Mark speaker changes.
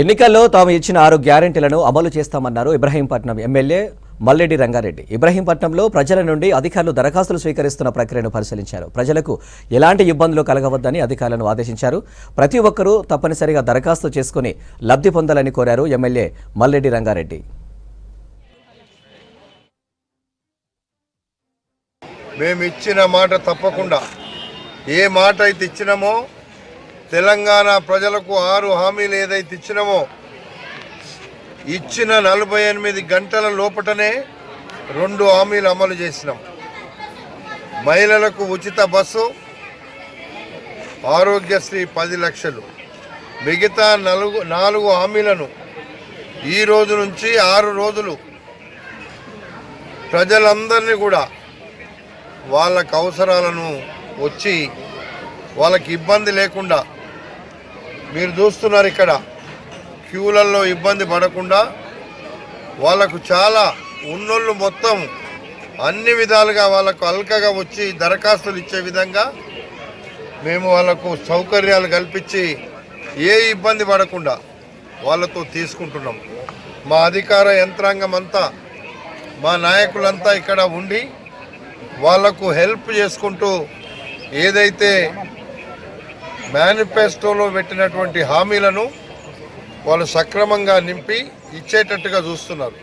Speaker 1: ఎన్నికల్లో తాము ఇచ్చిన ఆరు గ్యారెంటీలను అమలు చేస్తామన్నారు ఇబ్రహీంపట్నం ఎమ్మెల్యే మల్లెడ్డి రంగారెడ్డి. ఇబ్రహీంపట్నంలో ప్రజల నుండి అధికారులు దరఖాస్తులు స్వీకరిస్తున్న ప్రక్రియను పరిశీలించారు. ప్రజలకు ఎలాంటి ఇబ్బందులు కలగవద్దని అధికారులను ఆదేశించారు. ప్రతి ఒక్కరూ తప్పనిసరిగా దరఖాస్తు చేసుకుని లబ్ధి పొందాలని కోరారు ఎమ్మెల్యే మల్లెడ్డి రంగారెడ్డి.
Speaker 2: మేము ఇచ్చిన మాట తప్పకుండా. ఏ మాట అయితే ఇచ్చినామో తెలంగాణ ప్రజలకు ఆరు హామీలు ఏదైతే ఇచ్చినామో ఇచ్చిన నలభై ఎనిమిది గంటల లోపటనే రెండు హామీలు అమలు చేసినాం. మహిళలకు ఉచిత బస్సు ఆరోగ్యశ్రీ పది లక్షలు. మిగతా నలుగు నాలుగు హామీలను ఈ రోజు నుంచి ఆరు రోజులు ప్రజలందరినీ కూడా వాళ్ళకు అవసరాలను వచ్చి వాళ్ళకి ఇబ్బంది లేకుండా మీరు చూస్తున్నారు ఇక్కడ. క్యూలల్లో ఇబ్బంది పడకుండా వాళ్ళకు చాలా ఉన్నోళ్ళు మొత్తం అన్ని విధాలుగా వాళ్ళకు అల్కగా వచ్చి దరఖాస్తులు ఇచ్చే విధంగా మేము వాళ్ళకు సౌకర్యాలు కల్పించి ఏ ఇబ్బంది పడకుండా వాళ్ళతో తీసుకుంటున్నాం. మా అధికార యంత్రాంగం అంతా మా నాయకులంతా ఇక్కడ ఉండి వాళ్ళకు హెల్ప్ చేసుకుంటూ ఏదైతే మేనిఫెస్టోలో పెట్టినటువంటి హామీలను వాళ్ళు సక్రమంగా నింపి ఇచ్చేటట్టుగా చూస్తున్నారు.